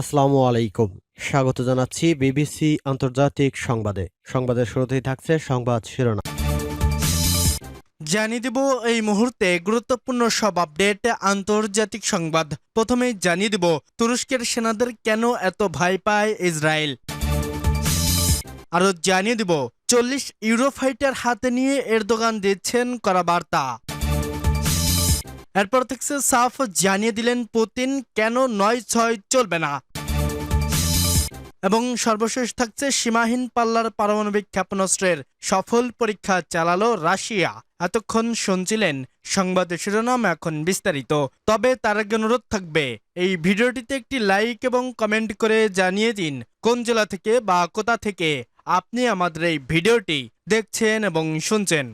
আসসালামু আলাইকুম। স্বাগত জানাচ্ছি বিবিসি আন্তর্জাতিক সংবাদে। সংবাদের শুরুতেই থাকছে সংবাদ শিরোনাম। জানিয়ে দেব এই মুহূর্তে গুরুত্বপূর্ণ সব আপডেট। আন্তর্জাতিক সংবাদ। প্রথমেই জানিয়ে দেব তুরস্কের সেনাদের কেন এত ভয় পায় ইসরায়েল? আরও জানিয়ে দেব চল্লিশ ইউরোফাইটার হাতে নিয়ে এরদোগান দিচ্ছেন করা বার্তা। এরপর থেকে সাফ জানিয়ে দিলেন পুতিন, কেন নয় ছয় চলবে না? এবং সর্বশেষ থাকছে সীমাহীন পাল্লার পারমাণবিক ক্ষেপণাস্ত্রের সফল পরীক্ষা চালালো রাশিয়া। এতক্ষণ শুনছিলেন সংবাদ শিরোনাম এখন বিস্তারিত। তবে তার আগে অনুরোধ থাকবে, এই ভিডিওটিতে একটি লাইক এবং কমেন্ট করে জানিয়ে দিন কোন জেলা থেকে বা কোথা থেকে আপনি আমাদের এই ভিডিওটি দেখছেন এবং শুনছেন।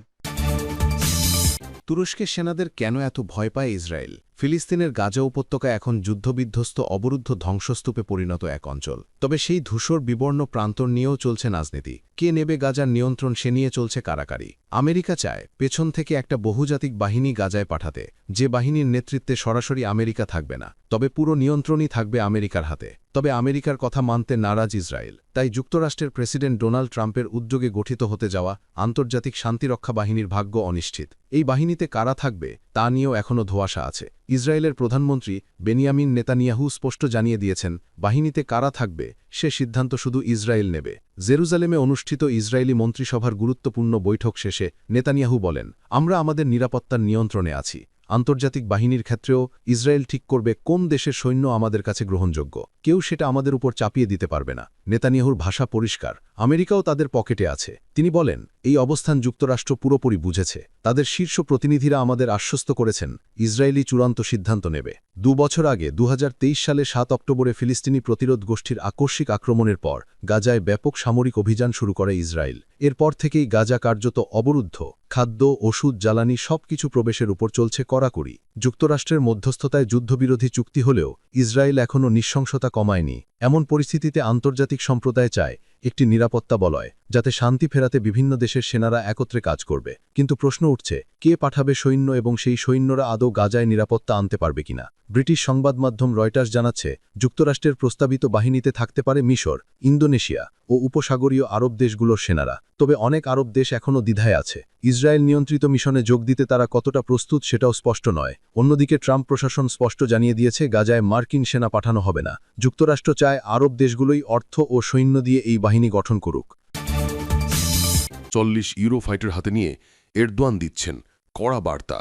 তুরস্কের সেনাদের কেন এত ভয় পায় ইসরায়েল? ফিলিস্তিনের গাজা উপত্যকা এখন যুদ্ধবিধ্বস্ত অবরুদ্ধ ধ্বংসস্তূপে পরিণত এক অঞ্চল। তবে সেই ধূসর বিবর্ণ প্রান্তর নিয়েও চলছে রাজনীতি। কে নেবে গাজার নিয়ন্ত্রণ সে নিয়ে চলছে কারাকারি। আমেরিকা চায় পেছন থেকে একটা বহুজাতিক বাহিনী গাজায় পাঠাতে, যে বাহিনীর নেতৃত্বে সরাসরি আমেরিকা থাকবে না। তবে পুরো নিয়ন্ত্রণই থাকবে আমেরিকার হাতে। তবে আমেরিকার কথা মানতে নারাজ ইসরায়েল। তাই যুক্তরাষ্ট্রের প্রেসিডেন্ট ডোনাল্ড ট্রাম্পের উদ্যোগে গঠিত হতে যাওয়া আন্তর্জাতিক শান্তিরক্ষা বাহিনীর ভাগ্য অনিশ্চিত। এই বাহিনীতে কারা থাকবে তা নিয়েও এখনও ধোয়াশা আছে। ইসরায়েলের প্রধানমন্ত্রী বেনিয়ামিন নেতানিয়াহু স্পষ্ট জানিয়ে দিয়েছেন, বাহিনীতে কারা থাকবে, সে সিদ্ধান্ত শুধু ইসরায়েল নেবে। জেরুজালেমে অনুষ্ঠিত ইসরায়েলি মন্ত্রিসভার গুরুত্বপূর্ণ বৈঠক শেষে নেতানিয়াহু বলেন, আমরা আমাদের নিরাপত্তার নিয়ন্ত্রণে আছি। আন্তর্জাতিক বাহিনীর ক্ষেত্রেও ইসরায়েল ঠিক করবে কোন দেশের সৈন্য আমাদের কাছে গ্রহণযোগ্য। কেউ সেটা আমাদের উপর চাপিয়ে দিতে পারবে না। নেতানিয়াহুর ভাষা পরিষ্কার। আমেরিকাও তাদের পকেটে আছে। তিনি বলেন, এই অবস্থান যুক্তরাষ্ট্র পুরোপুরি বুঝেছে। তাদের শীর্ষ প্রতিনিধিরা আমাদের আশ্বস্ত করেছেন, ইসরায়েলি চূড়ান্ত সিদ্ধান্ত নেবে। দু বছর আগে দু হাজার তেইশ সালে সাত অক্টোবরে ফিলিস্তিনি প্রতিরোধ গোষ্ঠীর আকস্মিক আক্রমণের পর গাজায় ব্যাপক সামরিক অভিযান শুরু করে ইসরায়েল। এরপর থেকেই গাজা কার্যত অবরুদ্ধ। খাদ্য, ওষুধ, জ্বালানি সবকিছু প্রবেশের উপর চলছে কড়াকড়ি। যুক্তরাষ্ট্রের মধ্যস্থতায় যুদ্ধবিরোধী চুক্তি হলেও ইসরায়েল এখনও নিঃশংসতা কমায়নি। এমন পরিস্থিতিতে আন্তর্জাতিক সম্প্রদায় চায় একটি নিরাপত্তা বলয়, যাতে শান্তি ফেরাতে বিভিন্ন দেশের সেনারা একত্রে কাজ করবে। কিন্তু প্রশ্ন উঠছে, কে পাঠাবে সৈন্য এবং সেই সৈন্যরা আদৌ গাজায় নিরাপত্তা আনতে পারবে কিনা? ব্রিটিশ সংবাদ মাধ্যম রয়টার্স জানাচ্ছে, যুক্তরাষ্ট্রের প্রস্তাবিত বাহিনীতে থাকতে পারে মিশর, ইন্দোনেশিয়া ও উপসাগরীয় আরব দেশগুলোর সেনারা। তবে অনেক আরব দেশ এখনও দ্বিধায় আছে। ইসরায়েল নিয়ন্ত্রিত মিশনে যোগ দিতে তারা কতটা প্রস্তুত সেটাও স্পষ্ট নয়। অন্যদিকে ট্রাম্প প্রশাসন স্পষ্ট জানিয়ে দিয়েছে, গাজায় মার্কিন সেনা পাঠানো হবে না। যুক্তরাষ্ট্র চায় আরব দেশগুলোই অর্থ ও সৈন্য দিয়ে এই বাহিনী গঠন করুক। চল্লিশ ইউরো ফাইটার হাতে নিয়ে এরদোয়ান দিচ্ছেন কড়া বার্তা।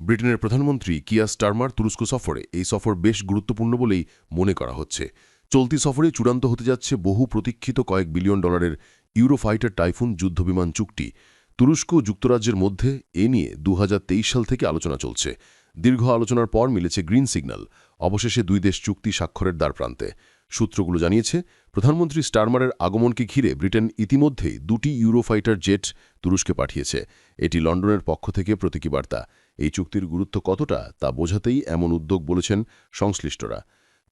ব্রিটেনের প্রধানমন্ত্রী কিয়া স্টারমার তুরস্ক সফরে এই সফর বেশ গুরুত্বপূর্ণ বলেই মনে করা হচ্ছে। চলতি সফরে চূড়ান্ত হতে যাচ্ছে বহু প্রতীক্ষিত কয়েক বিলিয়ন ডলারের ইউরো ফাইটার টাইফুন যুদ্ধবিমান চুক্তি। তুরস্ক যুক্তরাজ্যের মধ্যে এ নিয়ে দু হাজার তেইশ সাল থেকে আলোচনা চলছে। দীর্ঘ আলোচনার পর মিলেছে গ্রিন সিগন্যাল, অবশেষে দুই দেশ চুক্তি স্বাক্ষরের দ্বারপ্রান্তে। সূত্রগুলো জানিয়েছে, প্রধানমন্ত্রী স্টারমারের আগমনকে ঘিরে ব্রিটেন ইতিমধ্যেই দুটি ইউরোফাইটার জেট তুরস্কে পাঠিয়েছে। এটি লন্ডনের পক্ষ থেকে প্রতীকী বার্তা। এই চুক্তির গুরুত্ব কতটা তা বোঝাতেই এমন উদ্যোগ বলেছেন সংশ্লিষ্টরা।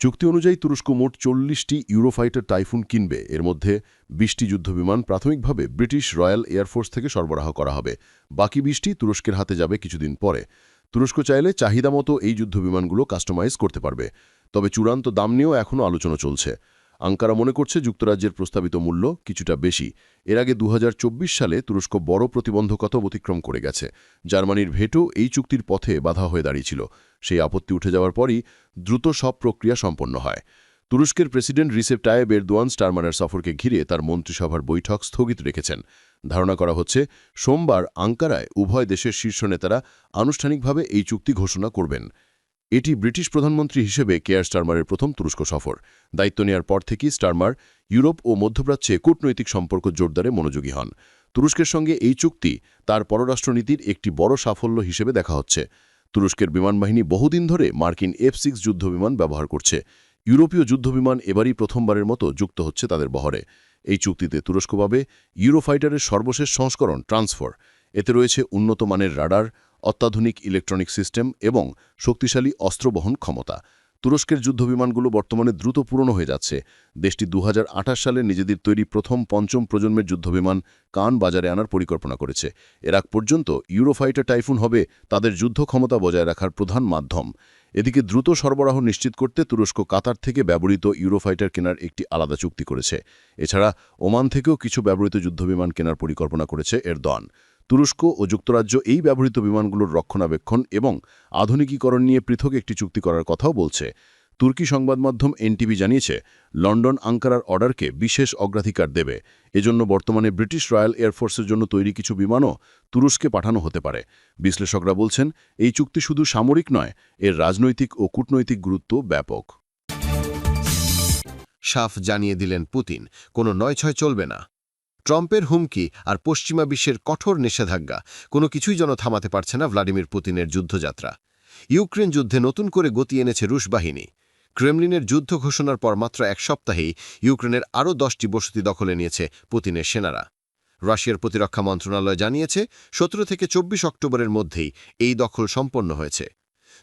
চুক্তি অনুযায়ী তুরস্ক মোট চল্লিশটি ইউরোফাইটার টাইফুন কিনবে। এর মধ্যে বিশটি যুদ্ধবিমান প্রাথমিকভাবে ব্রিটিশ রয়্যাল এয়ারফোর্স থেকে সরবরাহ করা হবে। বাকি বিশটি তুরস্কের হাতে যাবে কিছুদিন পরে। তুরস্ক চাইলে চাহিদা মতো এই যুদ্ধবিমানগুলো কাস্টমাইজ করতে পারবে। তবে চূড়ান্ত দাম নিয়েও এখনও আলোচনা চলছে। আঙ্কারা মনে করছে যুক্তরাজ্যের প্রস্তাবিত মূল্য কিছুটা বেশি। এর আগে দু হাজার চব্বিশ সালে তুরস্ক বড় প্রতিবন্ধকতা অতিক্রম করে গেছে। জার্মানির ভেটো এই চুক্তির পথে বাধা হয়ে দাঁড়িয়েছিল। সেই আপত্তি উঠে যাওয়ার পরই দ্রুত সব প্রক্রিয়া সম্পন্ন হয়। তুরস্কের প্রেসিডেন্ট রিসেপ টায়েব এরদোয়ান স্টারমানের সফরকে ঘিরে তার মন্ত্রিসভার বৈঠক স্থগিত রেখেছেন। ধারণা করা হচ্ছে, সোমবার আঙ্কারায় উভয় দেশের শীর্ষ নেতারা আনুষ্ঠানিকভাবে এই চুক্তি ঘোষণা করবেন। এটি ব্রিটিশ প্রধানমন্ত্রী হিসেবে কেয়ার স্টারমারের প্রথম তুরস্ক সফর। দায়িত্ব নেওয়ার পর থেকেই স্টারমার ইউরোপ ও মধ্যপ্রাচ্যে কূটনৈতিক সম্পর্ক জোরদারে মনোযোগী হন। তুরস্কের সঙ্গে এই চুক্তি তার পররাষ্ট্রনীতির একটি বড় সাফল্য হিসেবে দেখা হচ্ছে। তুরস্কের বিমানবাহিনী বহুদিন ধরে মার্কিন এফ সিক্স যুদ্ধবিমান ব্যবহার করছে। ইউরোপীয় যুদ্ধবিমান এবারই প্রথমবারের মতো যুক্ত হচ্ছে তাদের বহরে। এই চুক্তিতে তুরস্ক পাবে ইউরোফাইটারের সর্বশেষ সংস্করণ ট্রান্সফার। এতে রয়েছে উন্নত মানের রাডার, অত্যাধুনিক ইলেকট্রনিক সিস্টেম এবং শক্তিশালী অস্ত্র বহন ক্ষমতা। তুরস্কের যুদ্ধবিমানগুলো বর্তমানে দ্রুত পুরনো হয়ে যাচ্ছে। দেশটি দু হাজার আঠাশ সালে নিজেদের তৈরি প্রথম পঞ্চম প্রজন্মের যুদ্ধবিমান কান বাজারে আনার পরিকল্পনা করেছে। এর আগ পর্যন্ত ইউরোফাইটার টাইফুন হবে তাদের যুদ্ধ ক্ষমতা বজায় রাখার প্রধান মাধ্যম। এদিকে দ্রুত সরবরাহ নিশ্চিত করতে তুরস্ক কাতার থেকে ব্যবহৃত ইউরোফাইটার কেনার একটি আলাদা চুক্তি করেছে। এছাড়া ওমান থেকেও কিছু ব্যবহৃত যুদ্ধবিমান কেনার পরিকল্পনা করেছে এরদোয়ান। তুরস্ক ও যুক্তরাজ্য এই ব্যবহৃত বিমানগুলোর রক্ষণাবেক্ষণ এবং আধুনিকীকরণ নিয়ে পৃথক একটি চুক্তি করার কথাও বলছে। তুর্কি সংবাদ মাধ্যম এনটিভি জানিয়েছে, লন্ডন আঙ্কারার অর্ডারকে বিশেষ অগ্রাধিকার দেবে। এজন্য বর্তমানে ব্রিটিশ রয়্যাল এয়ারফোর্সের জন্য তৈরি কিছু বিমানও তুরস্কে পাঠানো হতে পারে। বিশ্লেষকরা বলছেন, এই চুক্তি শুধু সামরিক নয়, এর রাজনৈতিক ও কূটনৈতিক গুরুত্ব ব্যাপক। সাফ জানিয়ে দিলেন পুতিন, কোনো নয় ছয় চলবে না। ট্রাম্পের হুমকি আর পশ্চিমা বিশ্বের কঠোর নিষেধাজ্ঞা, কোনো কিছুই যেন থামাতে পারছে না ভ্লাদিমির পুতিনের যুদ্ধযাত্রা। ইউক্রেন যুদ্ধে নতুন করে গতি এনেছে রুশ বাহিনী। ক্রেমলিনের যুদ্ধ ঘোষণার পর মাত্র এক সপ্তাহেই ইউক্রেনের আরও দশটি বসতি দখলে নিয়েছে পুতিনের সেনারা। রাশিয়ার প্রতিরক্ষা মন্ত্রণালয় জানিয়েছে, সতেরো থেকে চব্বিশ অক্টোবরের মধ্যেই এই দখল সম্পন্ন হয়েছে।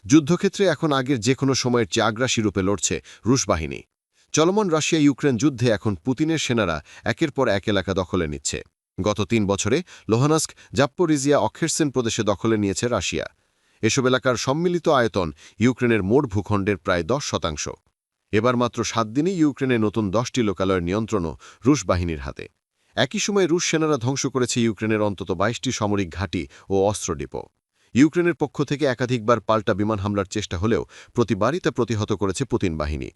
যুদ্ধক্ষেত্রে এখন আগের যে কোনো সময়ের চেয়ে আগ্রাসী রূপে লড়ছে রুশ বাহিনী। চলমান রাশিয়া ইউক্রেন যুদ্ধে এখন পুতিনের সেনারা একের পর এক এলাকা দখলে নিচ্ছে। গত তিন বছরে লোহানাস্ক, জাপ্পোরিজিয়া অক্ষেরসেন প্রদেশে দখলে নিয়েছে রাশিয়া। এসব এলাকার সম্মিলিত আয়তন ইউক্রেনের মোট ভূখণ্ডের প্রায় দশ শতাংশ। এবার মাত্র সাত দিনেই ইউক্রেনে নতুন দশটি লোকালয়ের নিয়ন্ত্রণও রুশ বাহিনীর হাতে। একই সময়ে রুশ সেনারা ধ্বংস করেছে ইউক্রেনের অন্তত বাইশটি সামরিক ঘাঁটি ও অস্ত্র ডিপো। ইউক্রেনের পক্ষ থেকে একাধিকবার পাল্টা বিমান হামলার চেষ্টা হলেও প্রতিবারই তা প্রতিহত করেছে পুতিন বাহিনী।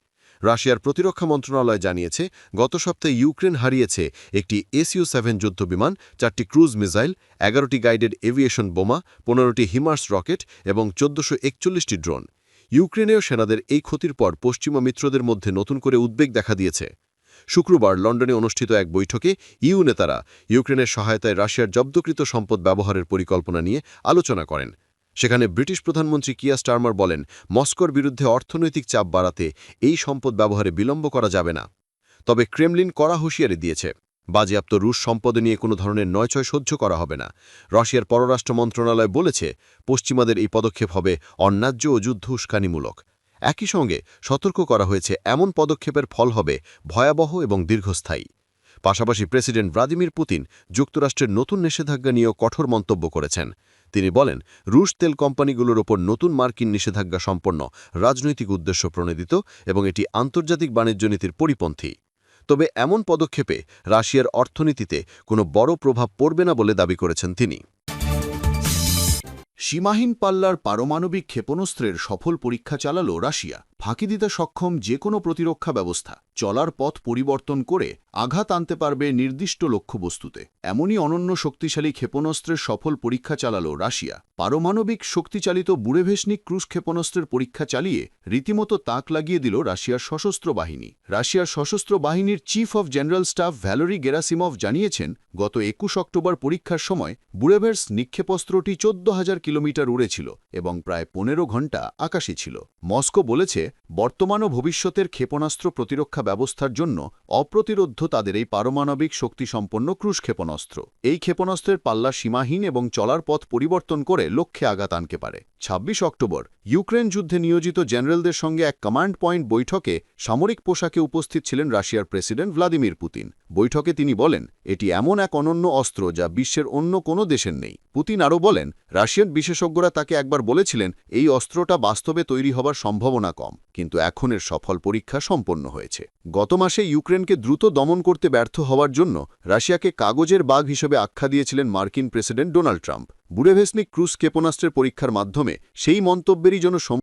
রাশিয়ার প্রতিরক্ষা মন্ত্রণালয় জানিয়েছে, গত সপ্তাহে ইউক্রেন হারিয়েছে একটি এসইউ সেভেন যুদ্ধবিমান, চারটি ক্রুজ মিসাইল, এগারোটি গাইডেড এভিয়েশন বোমা, পনেরোটি হিমার্স রকেট এবং চোদ্দশো একচল্লিশটি ড্রোন। ইউক্রেনেও সেনাদের এই ক্ষতির পর পশ্চিমা মিত্রদের মধ্যে নতুন করে উদ্বেগ দেখা দিয়েছে। শুক্রবার লন্ডনে অনুষ্ঠিত এক বৈঠকে ইউ নেতারা ইউক্রেনের সহায়তায় রাশিয়ার জব্দকৃত সম্পদ ব্যবহারের পরিকল্পনা নিয়ে আলোচনা করেন। সেখানে ব্রিটিশ প্রধানমন্ত্রী কিয়া স্টারমার বলেন, মস্কোর বিরুদ্ধে অর্থনৈতিক চাপ বাড়াতে এই সম্পদ ব্যবহারে বিলম্ব করা যাবে না। তবে ক্রেমলিন কড়া হুঁশিয়ারি দিয়েছে, বাজেয়াপ্ত রুশ সম্পদ নিয়ে কোনো ধরনের নয়ছয় সহ্য করা হবে না। রাশিয়ার পররাষ্ট্র মন্ত্রণালয় বলেছে, পশ্চিমাদের এই পদক্ষেপ হবে অন্যায্য ও যুদ্ধ উস্কানিমূলক। একই সঙ্গে সতর্ক করা হয়েছে, এমন পদক্ষেপের ফল হবে ভয়াবহ এবং দীর্ঘস্থায়ী। পাশাপাশি প্রেসিডেন্ট ভ্লাদিমির পুতিন যুক্তরাষ্ট্রের নতুন নিষেধাজ্ঞা নিয়েও কঠোর মন্তব্য করেছেন। তিনি বলেন, রুশ তেল কোম্পানিগুলোর ওপর নতুন মার্কিন নিষেধাজ্ঞা সম্পন্ন রাজনৈতিক উদ্দেশ্য প্রণোদিত এবং এটি আন্তর্জাতিক বাণিজ্য নীতির পরিপন্থী। তবে এমন পদক্ষেপে রাশিয়ার অর্থনীতিতে কোনো বড় প্রভাব পড়বে না বলে দাবি করেছেন তিনি। সীমাহীন পাল্লার পারমাণবিক ক্ষেপণাস্ত্রের সফল পরীক্ষা চালাল রাশিয়া। ফাঁকি দিতে সক্ষম যে কোনো প্রতিরক্ষা ব্যবস্থা। চলার পথ পরিবর্তন করে আঘাত আনতে পারবে নির্দিষ্ট লক্ষ্যবস্তুতে। এমনই অনন্য শক্তিশালী ক্ষেপণাস্ত্রের সফল পরীক্ষা চালাল রাশিয়া। পারমাণবিক শক্তিচালিত বুড়েভেসনিক ক্রুজ ক্ষেপণাস্ত্রের পরীক্ষা চালিয়ে রীতিমতো তাক লাগিয়ে দিল রাশিয়ার সশস্ত্র বাহিনী। রাশিয়ার সশস্ত্র বাহিনীর chief of general staff Valery Gerasimov জানিয়েছেন, গত একুশ অক্টোবর পরীক্ষার সময় বুড়েভের্স নিক্ষেপস্ত্রটি চোদ্দ হাজার কিলোমিটার উড়েছিল এবং প্রায় পনেরো ঘণ্টা আকাশে ছিল। মস্কো বলেছে বর্তমান ও ভবিষ্যতের ক্ষেপণাস্ত্র প্রতিরক্ষা ব্যবস্থার জন্য অপ্রতিরোধ্য তাদের এই পারমাণবিক শক্তিসম্পন্ন ক্রুশ ক্ষেপণাস্ত্র এই ক্ষেপণাস্ত্রের পাল্লা সীমাহীন এবং চলার পথ পরিবর্তন করে লক্ষ্যে আঘাত আনকে পারে। ২৬ অক্টোবর, ইউক্রেন যুদ্ধে নিয়োজিত জেনারেলদের সঙ্গে এক কমান্ড পয়েন্ট বৈঠকে সামরিক পোশাকে উপস্থিত ছিলেন রাশিয়ার প্রেসিডেন্ট ভ্লাদিমির পুতিন। বৈঠকে তিনি বলেন, এটি এমন এক অনন্য অস্ত্র যা বিশ্বের অন্য কোনো দেশের নেই। পুতিন আরও বলেন, রাশিয়ান বিশেষজ্ঞরা তাকে একবার বলেছিলেন, এই অস্ত্রটা বাস্তবে তৈরি হবার সম্ভাবনা কম, কিন্তু এখন এর সফল পরীক্ষা সম্পন্ন হয়েছে। গত মাসে ইউক্রেনকে দ্রুত দমন করতে ব্যর্থ হওয়ার জন্য রাশিয়াকে কাগজের বাঘ হিসেবে আখ্যা দিয়েছিলেন মার্কিন president Donald Trump. Burevestnik cruise ক্ষেপণাস্ত্রের পরীক্ষার মাধ্যমে সেই মন্তব্যেরই জন্য